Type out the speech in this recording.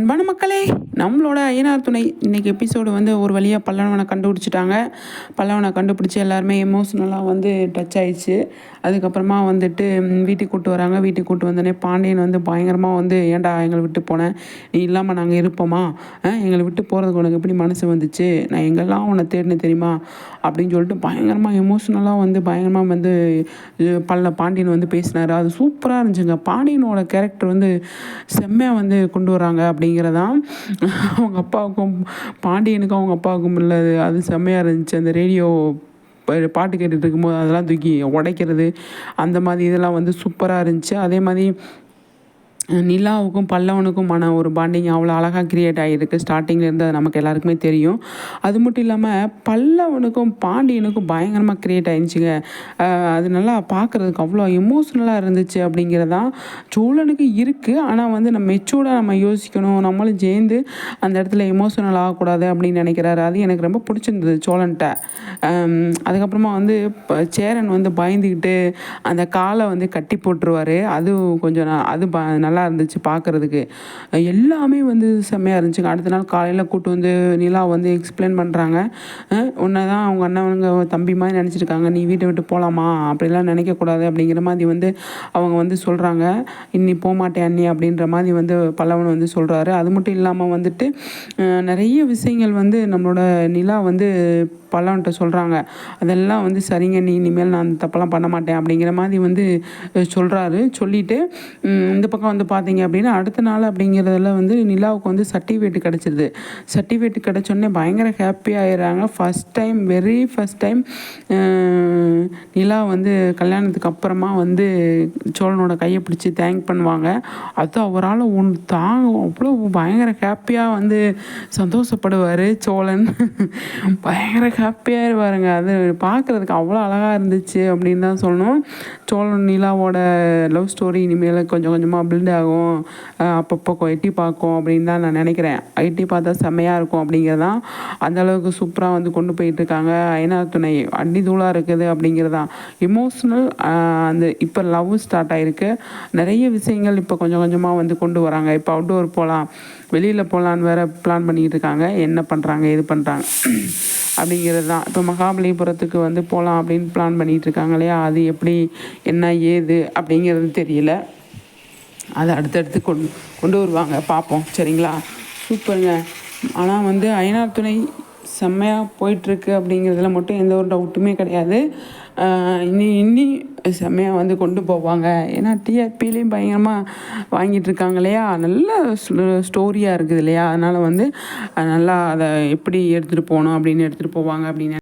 அன்பான மக்களே நம்மளோட ஐயனார் துணை இன்றைக்கி எபிசோடு வந்து ஒரு வழியாக பல்லவனை கண்டுபிடிச்சிட்டாங்க. பல்லவனை கண்டுபிடிச்சி எல்லாருமே எமோஷ்னலாக வந்து டச் ஆயிடுச்சு. அதுக்கப்புறமா வந்துட்டு வீட்டுக்கு கூட்டு வராங்க. வீட்டுக்கு கூட்டு வந்தோடனே பாண்டியன் வந்து பயங்கரமாக வந்து ஏன்டா எங்களை விட்டு போனேன் நீ இல்லாமல் நாங்கள் இருப்போமா? எங்களை விட்டு போகிறதுக்கு உனக்கு எப்படி மனசு வந்துச்சு? நான் எங்கெல்லாம் உன்னை தேடினு தெரியுமா? அப்படின்னு சொல்லிட்டு பயங்கரமாக எமோஷ்னலாக வந்து பயங்கரமாக வந்து பல்ல பாண்டியன் வந்து பேசினார். அது சூப்பராக இருந்துச்சுங்க. பாண்டியனோட கேரக்டர் வந்து செம்மையாக வந்து கொண்டு வராங்க அப்படிங்கிறதான் அவங்க அப்பாவுக்கும் பாண்டியனுக்கும் அவங்க அப்பாவுக்கும் உள்ளது அது செம்மையாக இருந்துச்சு. அந்த ரேடியோ பாட்டு கேட்டுட்டு இருக்கும்போது அதெல்லாம் தூக்கி உடைக்கிறது அந்த மாதிரி இதெல்லாம் வந்து சூப்பராக இருந்துச்சு. அதே மாதிரி நிலாவுக்கும் பல்லவனுக்குமான ஒரு பாண்டிங் அவ்வளோ அழகாக கிரியேட் ஆகியிருக்கு ஸ்டார்டிங்லேருந்து அது நமக்கு எல்லாருக்குமே தெரியும். அது மட்டும் இல்லாமல் பல்லவனுக்கும் பாண்டியனுக்கும் பயங்கரமாக கிரியேட் ஆயிடுச்சுங்க. அது நல்லா பார்க்குறதுக்கு அவ்வளோ எமோஷ்னலாக இருந்துச்சு அப்படிங்கிறதான் சோழனுக்கு இருக்குது ஆனால் வந்து நம்ம மெச்சூர்டாக நம்ம யோசிக்கணும். நம்மளும் சேர்ந்து அந்த இடத்துல எமோஷனல் ஆகக்கூடாது அப்படின்னு நினைக்கிறாரு. அது எனக்கு ரொம்ப பிடிச்சிருந்தது சோழன்ட்ட. அதுக்கப்புறமா வந்து சேரன் வந்து பயந்துக்கிட்டு அந்த காலை வந்து கட்டி போட்டுருவாரு. அது கொஞ்சம் அது ப நல்லா இருந்துச்சு பார்க்குறதுக்கு எல்லாமே வந்து செம்மையாக இருந்துச்சுங்க. அடுத்த நாள் காலையில் கூட்டு வந்து நிலா வந்து எக்ஸ்பிளைன் பண்ணுறாங்க உன்னை தான் அவங்க அண்ணவங்க தம்பி மாதிரி நினச்சிருக்காங்க. நீ வீட்டை விட்டு போகலாமா அப்படிலாம் நினைக்கக்கூடாது அப்படிங்கிற மாதிரி வந்து அவங்க வந்து சொல்கிறாங்க இன்னி போக மாட்டேன் அண்ணி அப்படின்ற மாதிரி வந்து பல்லவன் வந்து சொல்கிறாரு அது மட்டும் இல்லாமல் வந்துட்டு நிறைய விஷயங்கள் வந்து நம்மளோட நிலா வந்து பல்லவன்கிட்ட சொல்கிறாங்க அதெல்லாம் வந்து சரிங்க நீ இனிமேல் நான் அந்த தப்பெல்லாம் பண்ண மாட்டேன் அப்படிங்கிற மாதிரி வந்து சொல்கிறாரு சொல்லிவிட்டு இந்த பக்கம் வந்து பார்த்தீங்க அப்படின்னா அடுத்த நாள் அப்படிங்கிறதுல வந்து நிலாவுக்கு வந்து சர்டிஃபிகேட் கிடச்சிருது. சர்டிஃபிகேட் கிடச்சோடனே பயங்கர ஹாப்பி ஆயிடுறாங்க. First time very first time Nila வந்து கல்யாணத்துக்கு அப்புறமா வந்து சோழனோட கையை பிடிச்சி தேங்க் பண்ணுவாங்க. அது அவரால் ஒன்று தாங்க அவ்வளோ பயங்கர ஹாப்பியாக வந்து சந்தோஷப்படுவார் சோழன். பயங்கர ஹாப்பியாக இருவாருங்க அது பார்க்குறதுக்கு அவ்வளோ அழகாக இருந்துச்சு அப்படின்னு தான் சொல்லணும். சோழன் நிலாவோட லவ் ஸ்டோரி இனிமேல் கொஞ்சம் கொஞ்சமாக பில்ட் ஆகும் அப்பப்போ எட்டி பார்க்கும் அப்படின்னு தான் நான் நினைக்கிறேன். எட்டி பார்த்தா செம்மையாக இருக்கும் அப்படிங்கிறதான். தான் அந்தளவுக்கு சூப்பராக வந்து கொண்டு போயிட்டுருக்காங்க. ஐநா துணை அடி தூளாக இருக்குது அப்படிங்கிறதான். இமோஷ்னல் அந்த இப்போ லவ் ஸ்டார்ட் ஆகிருக்கு நிறைய விஷயங்கள் இப்போ கொஞ்சம் கொஞ்சமாக வந்து கொண்டு வராங்க. இப்போ அவுட்டோர் போகலாம் வெளியில் போகலான்னு வேறு பிளான் பண்ணிக்கிட்டு இருக்காங்க. என்ன பண்ணுறாங்க இது பண்ணுறாங்க அப்படிங்கிறது தான் இப்போ மகாபலிபுரத்துக்கு வந்து போகலாம் அப்படின்னு பிளான் பண்ணிகிட்டு இருக்காங்க இல்லையா? அது எப்படி என்ன ஏது அப்படிங்கிறது தெரியல. அதை அடுத்தடுத்து கொண்டு கொண்டு வருவாங்க. பார்ப்போம். சரிங்களா? சூப்பருங்க. ஆனால் வந்து ஐநார் துணை செம்மையாக போயிட்டுருக்கு அப்படிங்கிறதுல மட்டும் எந்த ஒரு டவுட்டுமே கிடையாது. இனி இனி செம்மையாக வந்து கொண்டு போவாங்க. ஏன்னா டிஆர்பிலையும் பயங்கரமாக வாங்கிட்டு இருக்காங்க இல்லையா? நல்ல ஸ்டோரியாக இருக்குது இல்லையா? அதனால் வந்து நல்லா அதை எப்படி எடுத்துகிட்டு போகணும் அப்படின்னு எடுத்துகிட்டு போவாங்க அப்படின்னு